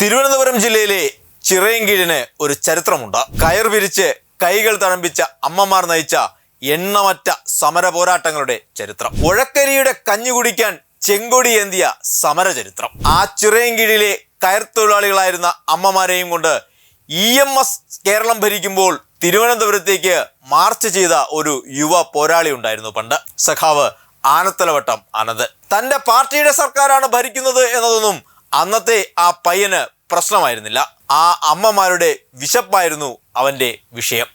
തിരുവനന്തപുരം ജില്ലയിലെ ചിറയൻകീഴിന് ഒരു ചരിത്രമുണ്ട്. കയർ വിരിച്ച് കൈകൾ തഴമ്പിച്ച അമ്മമാർ നയിച്ച എണ്ണമറ്റ സമര പോരാട്ടങ്ങളുടെ ചരിത്രം. ഉഴക്കരിയുടെ കഞ്ഞു കുടിക്കാൻ ചെങ്കൊടി ഏന്തിയ സമര ചരിത്രം. ആ ചിറയൻകീഴിലെ കയർ തൊഴിലാളികളായിരുന്ന അമ്മമാരെയും കൊണ്ട് ഇ എം എസ് കേരളം ഭരിക്കുമ്പോൾ തിരുവനന്തപുരത്തേക്ക് മാർച്ച് ചെയ്ത ഒരു യുവ പോരാളി ഉണ്ടായിരുന്നു പണ്ട്. സഖാവ് ആനത്തലവട്ടം അനന്ത് തന്റെ പാർട്ടിയുടെ സർക്കാരാണ് ഭരിക്കുന്നത് എന്നതൊന്നും അന്നത്തെ ആ പയ്യന് പ്രശ്നമായിരുന്നില്ല. ആ അമ്മമാരുടെ വിശപ്പായിരുന്നു അവന്റെ വിഷയം.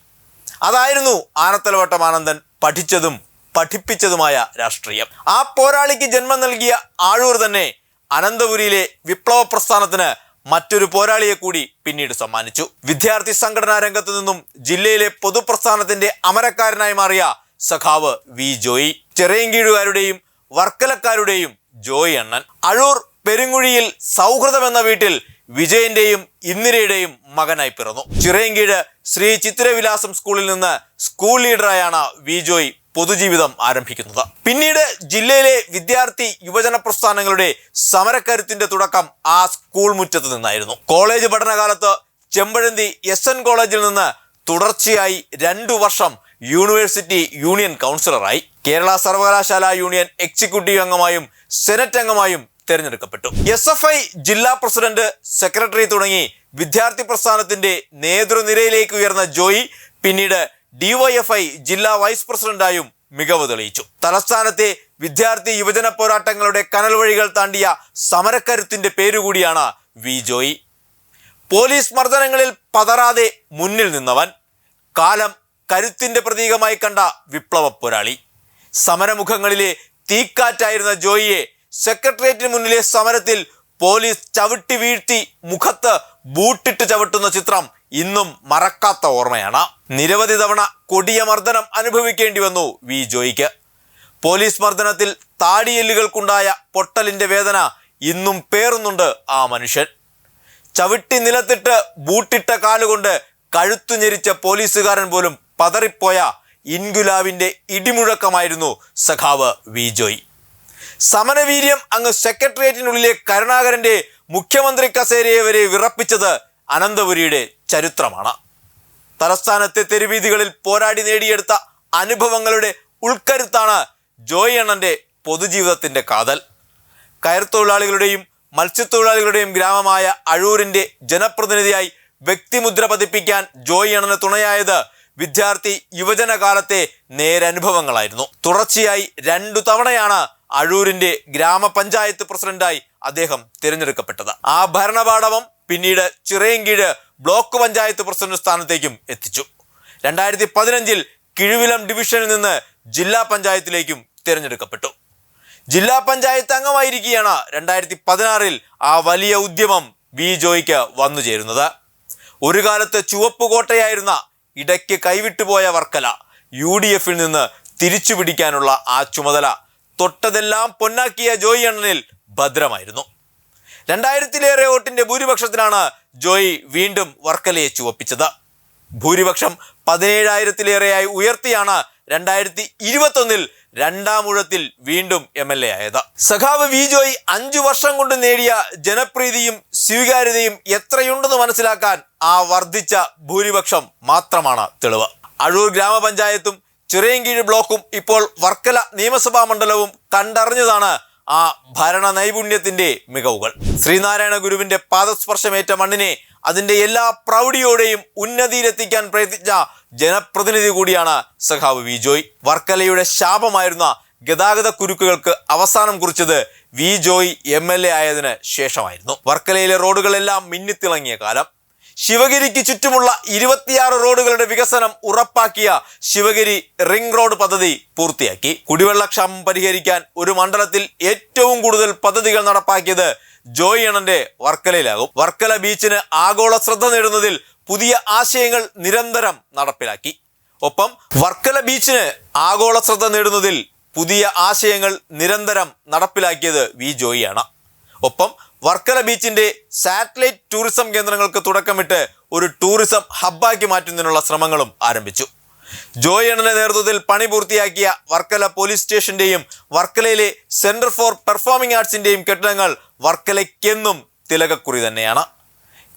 അതായിരുന്നു ആനത്തലവട്ടം ആനന്ദൻ പഠിച്ചതും പഠിപ്പിച്ചതുമായ രാഷ്ട്രീയം. ആ പോരാളിക്ക് ജന്മം നൽകിയ ആഴൂർ തന്നെ അനന്തപുരിയിലെ വിപ്ലവ പ്രസ്ഥാനത്തിന് മറ്റൊരു പോരാളിയെ കൂടി പിന്നീട് സമ്മാനിച്ചു. വിദ്യാർത്ഥി സംഘടനാ രംഗത്തു നിന്നും ജില്ലയിലെ പൊതുപ്രസ്ഥാനത്തിന്റെ അമരക്കാരനായി മാറിയ സഖാവ് വി ജോയി ചെറിയങ്കീഴുകാരുടെയും വർക്കലക്കാരുടെയും ജോയി അണ്ണൻ അഴൂർ പെരുങ്കുഴിയിൽ സൗഹൃദം എന്ന വീട്ടിൽ വിജയന്റെയും ഇന്ദിരയുടെയും മകനായി പിറന്നു. ചിറയൻകീഴ് ശ്രീ ചിത്രവിലാസം സ്കൂളിൽ നിന്ന് സ്കൂൾ ലീഡറായാണ് വി ജോയ് പൊതുജീവിതം ആരംഭിക്കുന്നത്. പിന്നീട് ജില്ലയിലെ വിദ്യാർത്ഥി യുവജന പ്രസ്ഥാനങ്ങളുടെ സമരക്കരുത്തിന്റെ തുടക്കം ആ സ്കൂൾ മുറ്റത്ത് നിന്നായിരുന്നു. കോളേജ് പഠനകാലത്ത് ചെമ്പഴന്തി എസ് എൻ കോളേജിൽ നിന്ന് തുടർച്ചയായി രണ്ടു വർഷം യൂണിവേഴ്സിറ്റി യൂണിയൻ കൗൺസിലറായി. കേരള സർവകലാശാല യൂണിയൻ എക്സിക്യൂട്ടീവ് അംഗമായും സെനറ്റ് അംഗമായും തെരഞ്ഞെടുക്കപ്പെട്ടു. എസ് എഫ് ഐ ജില്ലാ പ്രസിഡന്റ് സെക്രട്ടറി തുടങ്ങി വിദ്യാർത്ഥി പ്രസ്ഥാനത്തിന്റെ നേതൃനിരയിലേക്ക് ഉയർന്ന ജോയി പിന്നീട് ഡിവൈഎഫ്ഐ ജില്ലാ വൈസ് പ്രസിഡന്റായും മികവ് തെളിയിച്ചു. തലസ്ഥാനത്തെ വിദ്യാർത്ഥി യുവജന പോരാട്ടങ്ങളുടെ കനൽ വഴികൾ താണ്ടിയ സമരക്കരുത്തിന്റെ പേരുകൂടിയാണ് വി ജോയി. പോലീസ് മർദ്ദനങ്ങളിൽ പതറാതെ മുന്നിൽ നിന്നവൻ കാലം കരുത്തിന്റെ പ്രതീകമായി കണ്ട വിപ്ലവ പോരാളി. സമരമുഖങ്ങളിലെ തീക്കാറ്റായിരുന്ന ജോയിയെ സെക്രട്ടേറിയറ്റിന് മുന്നിലെ സമരത്തിൽ പോലീസ് ചവിട്ടി വീഴ്ത്തി മുഖത്ത് ബൂട്ടിട്ട് ചവിട്ടുന്ന ചിത്രം ഇന്നും മറക്കാത്ത ഓർമ്മയാണ്. നിരവധി തവണ കൊടിയ മർദ്ദനം അനുഭവിക്കേണ്ടി വന്നു വി ജോയിക്ക്. പോലീസ് മർദ്ദനത്തിൽ താടിയെല്ലുകൾക്കുണ്ടായ പൊട്ടലിന്റെ വേദന ഇന്നും പേറുന്നുണ്ട് ആ മനുഷ്യൻ. ചവിട്ടി നിലത്തിട്ട് ബൂട്ടിട്ട കാലുകൊണ്ട് കഴുത്തു ഞെരിച്ച പോലീസുകാരൻ പോലും പതറിപ്പോയ ഇൻഗുലാവിന്റെ ഇടിമുഴക്കമായിരുന്നു സഖാവ് വി ജോയ്. സമരവീര്യം അങ്ങ് സെക്രട്ടേറിയറ്റിനുള്ളിലെ കരുണാകരന്റെ മുഖ്യമന്ത്രി കസേരയെ വരെ വിറപ്പിച്ചത് അനന്തപുരിയുടെ ചരിത്രമാണ്. തലസ്ഥാനത്തെ തെരുവീതികളിൽ പോരാടി നേടിയെടുത്ത അനുഭവങ്ങളുടെ ഉൾക്കരുത്താണ് ജോയ് അണ്ണന്റെ പൊതുജീവിതത്തിന്റെ കാതൽ. കയർ തൊഴിലാളികളുടെയും മത്സ്യത്തൊഴിലാളികളുടെയും ഗ്രാമമായ അഴൂരിന്റെ ജനപ്രതിനിധിയായി വ്യക്തിമുദ്ര പതിപ്പിക്കാൻ ജോയ് അണ്ണന് തുണയായത് വിദ്യാർത്ഥി യുവജന കാലത്തെ നേരനുഭവങ്ങളായിരുന്നു. തുടർച്ചയായി രണ്ടു തവണയാണ് അഴൂരിന്റെ ഗ്രാമപഞ്ചായത്ത് പ്രസിഡന്റായി അദ്ദേഹം തിരഞ്ഞെടുക്കപ്പെട്ടത്. ആ ഭരണപാടവം പിന്നീട് ചിറയൻകീഴ് ബ്ലോക്ക് പഞ്ചായത്ത് പ്രസിഡന്റ് സ്ഥാനത്തേക്കും എത്തിച്ചു. രണ്ടായിരത്തി പതിനഞ്ചിൽ കിഴുവിലം ഡിവിഷനിൽ നിന്ന് ജില്ലാ പഞ്ചായത്തിലേക്കും തിരഞ്ഞെടുക്കപ്പെട്ടു. ജില്ലാ പഞ്ചായത്ത് അംഗമായിരിക്കുകയാണ് രണ്ടായിരത്തി പതിനാറിൽ ആ വലിയ ഉദ്യമം വി ജോയ്ക്ക് വന്നു ചേരുന്നത്. ഒരു കാലത്ത് ചുവപ്പ് കോട്ടയായിരുന്ന ഇടയ്ക്ക് കൈവിട്ടുപോയ വർക്കല യു ഡി എഫിൽ നിന്ന് തിരിച്ചു പിടിക്കാനുള്ള ആ ചുമതല തൊട്ടതെല്ലാം പൊന്നാക്കിയ ജോയി അണ്ണനിൽ ഭദ്രമായിരുന്നു. രണ്ടായിരത്തിലേറെ വോട്ടിന്റെ ഭൂരിപക്ഷത്തിനാണ് ജോയി വീണ്ടും വർക്കലയെ ചുവപ്പിച്ചത്. ഭൂരിപക്ഷം പതിനേഴായിരത്തിലേറെയായി ഉയർത്തിയാണ് രണ്ടായിരത്തി ഇരുപത്തൊന്നിൽ രണ്ടാമൂഴത്തിൽ വീണ്ടും എം എൽ എ ആയത്. സഖാവ് വി ജോയ് അഞ്ചു വർഷം കൊണ്ട് നേടിയ ജനപ്രീതിയും സ്വീകാര്യതയും എത്രയുണ്ടെന്ന് മനസ്സിലാക്കാൻ ആ വർദ്ധിച്ച ഭൂരിപക്ഷം മാത്രമാണ് തെളിവ്. അഴൂർ ഗ്രാമപഞ്ചായത്തും ചിറയൻകീഴ് ബ്ലോക്കും ഇപ്പോൾ വർക്കല നിയമസഭാ മണ്ഡലവും കണ്ടറിഞ്ഞതാണ് ആ ഭരണ നൈപുണ്യത്തിന്റെ മികവുകൾ. ശ്രീനാരായണ ഗുരുവിന്റെ പാദസ്പർശമേറ്റ മണ്ണിനെ അതിന്റെ എല്ലാ പ്രൗഢിയോടെയും ഉന്നതിയിലെത്തിക്കാൻ പ്രയത്നിച്ച ജനപ്രതിനിധി കൂടിയാണ് സഖാവ് വി ജോയ്. വർക്കലയുടെ ശാപമായിരുന്ന ഗതാഗത കുരുക്കുകൾക്ക് അവസാനം കുറിച്ചത് V Joy M L A ആയതിന് ശേഷമായിരുന്നു. വർക്കലയിലെ റോഡുകളെല്ലാം മിന്നിത്തിളങ്ങിയ കാലം. ശിവഗിരിക്ക് ചുറ്റുമുള്ള ഇരുപത്തിയാറ് റോഡുകളുടെ വികസനം ഉറപ്പാക്കിയ ശിവഗിരി റിംഗ് റോഡ് പദ്ധതി പൂർത്തിയാക്കി. കുടിവെള്ളക്ഷാമം പരിഹരിക്കാൻ ഒരു മണ്ഡലത്തിൽ ഏറ്റവും കൂടുതൽ പദ്ധതികൾ നടപ്പാക്കിയത് ജോയ് അണ്ണന്റെ വർക്കലയിലാകും. വർക്കല ബീച്ചിന് ആഗോള ശ്രദ്ധ നേടുന്നതിൽ പുതിയ ആശയങ്ങൾ നിരന്തരം നടപ്പിലാക്കി. ഒപ്പം വർക്കല ബീച്ചിന് ആഗോള ശ്രദ്ധ നേടുന്നതിൽ പുതിയ ആശയങ്ങൾ നിരന്തരം നടപ്പിലാക്കിയത് വി ജോയിയാണ്. ഒപ്പം വർക്കല ബീച്ചിന്റെ സാറ്റലൈറ്റ് ടൂറിസം കേന്ദ്രങ്ങൾക്ക് തുടക്കമിട്ട് ഒരു ടൂറിസം ഹബ്ബാക്കി മാറ്റുന്നതിനുള്ള ശ്രമങ്ങളും ആരംഭിച്ചു. ജോയ് അണ്ണന്റെ നേതൃത്വത്തിൽ പണി പൂർത്തിയാക്കിയ വർക്കല പോലീസ് സ്റ്റേഷന്റെയും വർക്കലയിലെ സെന്റർ ഫോർ പെർഫോമിംഗ് ആർട്സിന്റെയും കെട്ടിടങ്ങൾ വർക്കലയ്ക്കെന്നും തിലകക്കുറി തന്നെയാണ്.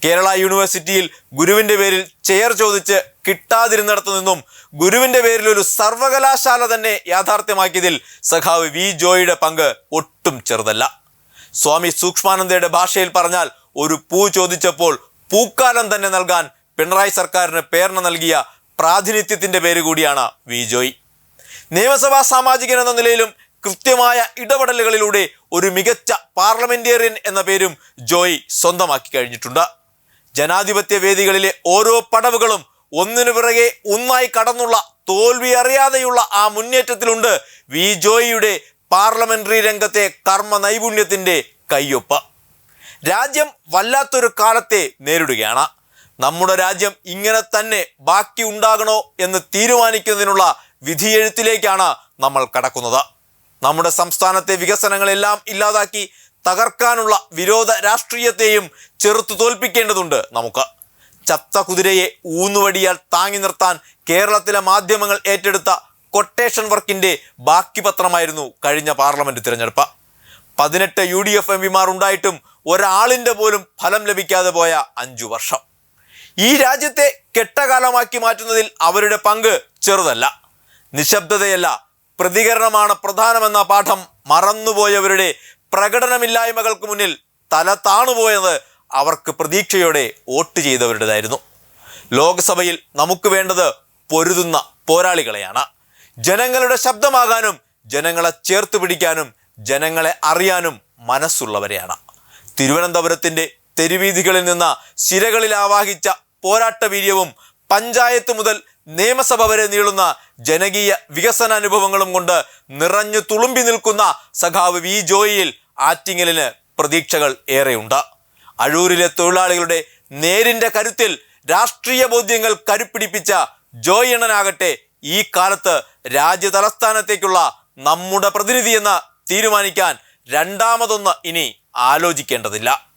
കേരള യൂണിവേഴ്സിറ്റിയിൽ ഗുരുവിന്റെ പേരിൽ ചെയർ ചോദിച്ച് കിട്ടാതിരുന്നിടത്തു നിന്നും ഗുരുവിന്റെ പേരിൽ ഒരു സർവകലാശാല തന്നെ യാഥാർത്ഥ്യമാക്കിയതിൽ സഖാവ് വി ജോയിയുടെ പങ്ക് ഒട്ടും ചെറുതല്ല. സ്വാമി സൂക്ഷ്മാനന്ദയുടെ ഭാഷയിൽ പറഞ്ഞാൽ ഒരു പൂ ചോദിച്ചപ്പോൾ പൂക്കാലം തന്നെ നൽകാൻ പിണറായി സർക്കാരിന് പ്രേരണ നൽകിയ പ്രാതിനിധ്യത്തിന്റെ പേര് കൂടിയാണ് വി ജോയ്. നിയമസഭാ സാമാജികൻ എന്ന നിലയിലും കൃത്യമായ ഇടപെടലുകളിലൂടെ ഒരു മികച്ച പാർലമെന്റേറിയൻ എന്ന പേരും ജോയ് സ്വന്തമാക്കി കഴിഞ്ഞിട്ടുണ്ട്. ജനാധിപത്യ വേദികളിലെ ഓരോ പടവുകളും ഒന്നിനു പിറകെ ഒന്നായി കടന്നുള്ള തോൽവി അറിയാതെയുള്ള ആ മുന്നേറ്റത്തിലുണ്ട് വി ജോയിയുടെ പാർലമെന്ററി രംഗത്തെ കർമ്മ നൈപുണ്യത്തിന്റെ കയ്യൊപ്പ്. രാജ്യം വല്ലാത്തൊരു കാലത്തെ നേരിടുകയാണ്. നമ്മുടെ രാജ്യം ഇങ്ങനെ തന്നെ ബാക്കി ഉണ്ടാകണോ എന്ന് തീരുമാനിക്കുന്നതിനുള്ള വിധിയെഴുത്തിലേക്കാണ് നമ്മൾ കടക്കുന്നത്. നമ്മുടെ സംസ്ഥാനത്തെ വികസനങ്ങളെല്ലാം ഇല്ലാതാക്കി തകർക്കാനുള്ള വിരോധ രാഷ്ട്രീയത്തെയും ചെറുത്തു തോൽപ്പിക്കേണ്ടതുണ്ട് നമുക്ക്. ചത്ത കുതിരയെ ഊന്നുവടിയാൽ താങ്ങി നിർത്താൻ കേരളത്തിലെ മാധ്യമങ്ങൾ ഏറ്റെടുത്ത കൊട്ടേഷൻ വർക്കിന്റെ ബാക്കി പത്രമായിരുന്നു കഴിഞ്ഞ പാർലമെന്റ് തിരഞ്ഞെടുപ്പ്. പതിനെട്ട് യു ഡി എഫ് എം പിമാർ ഉണ്ടായിട്ടും ഒരാളിന്റെ പോലും ഫലം ലഭിക്കാതെ പോയ അഞ്ചു വർഷം. ഈ രാജ്യത്തെ കെട്ടകാലമാക്കി മാറ്റുന്നതിൽ അവരുടെ പങ്ക് ചെറുതല്ല. നിശബ്ദതയല്ല പ്രതികരണമാണ് പ്രധാനമെന്ന പാഠം മറന്നുപോയവരുടെ പ്രകടനമില്ലായ്മകൾക്ക് മുന്നിൽ തല താണുപോയത് അവർക്ക് പ്രതീക്ഷയോടെ വോട്ട് ചെയ്തവരുടേതായിരുന്നു. ലോക്സഭയിൽ നമുക്ക് വേണ്ടത് പൊരുതുന്ന പോരാളികളെയാണ്. ജനങ്ങളുടെ ശബ്ദമാകാനും ജനങ്ങളെ ചേർത്ത് പിടിക്കാനും ജനങ്ങളെ അറിയാനും മനസ്സുള്ളവരെയാണ്. തിരുവനന്തപുരത്തിന്റെ തെരുവീതികളിൽ നിന്ന് ശിരകളിൽ ആവാഹിച്ച പോരാട്ട വീര്യവും പഞ്ചായത്ത് മുതൽ നിയമസഭ വരെ നീളുന്ന ജനകീയ വികസന അനുഭവങ്ങളും കൊണ്ട് നിറഞ്ഞു തുളുമ്പി നിൽക്കുന്ന സഖാവ് വി ജോയിയിൽ ആറ്റിങ്ങലിന് പ്രതീക്ഷകൾ ഏറെയുണ്ട്. അഴൂരിലെ തൊഴിലാളികളുടെ നേരിന്റെ കരുത്തിൽ രാഷ്ട്രീയ ബോധ്യങ്ങൾ കരുപ്പിടിപ്പിച്ച ജോയ് എണ്ണനാകട്ടെ ഈ കാലത്ത് രാജ്യതലസ്ഥാനത്തേക്കുള്ള നമ്മുടെ പ്രതിനിധി എന്ന് തീരുമാനിക്കാൻ രണ്ടാമതൊന്ന് ഇനി ആലോചിക്കേണ്ടതില്ല.